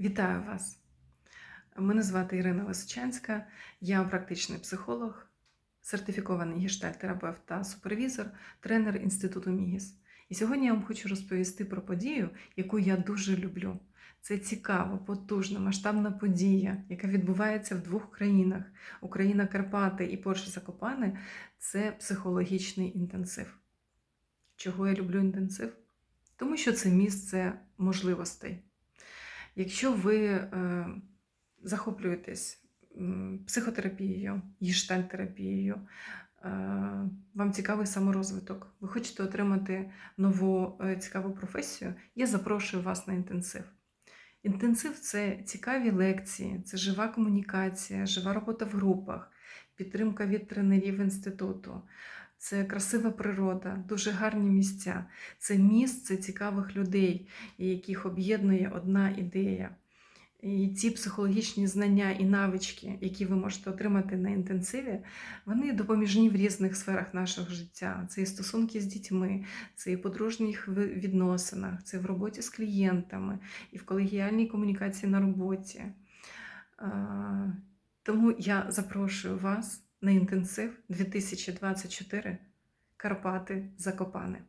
Вітаю вас! Мене звати Ірина Височанська, я практичний психолог, сертифікований гештальт-терапевт та супервізор, тренер Інституту Мігіс. І сьогодні я вам хочу розповісти про подію, яку я дуже люблю. Це цікава, потужна, масштабна подія, яка відбувається в двох країнах: Україна Карпати і Польща Закопане це психологічний інтенсив. Чого я люблю інтенсив? Тому що це місце можливостей. Якщо ви е, захоплюєтесь психотерапією, гештальтерапією, е, вам цікавий саморозвиток, ви хочете отримати нову е, цікаву професію, я запрошую вас на інтенсив. Інтенсив це цікаві лекції, це жива комунікація, жива робота в групах, підтримка від тренерів інституту. Це красива природа, дуже гарні місця. Це місце цікавих людей, яких об'єднує одна ідея. І ці психологічні знання і навички, які ви можете отримати на інтенсиві, вони допоміжні в різних сферах нашого життя. Це і стосунки з дітьми, це і подружніх відносинах, це в роботі з клієнтами, і в колегіальній комунікації на роботі. Тому я запрошую вас на інтенсив 2024 Карпати Закопане.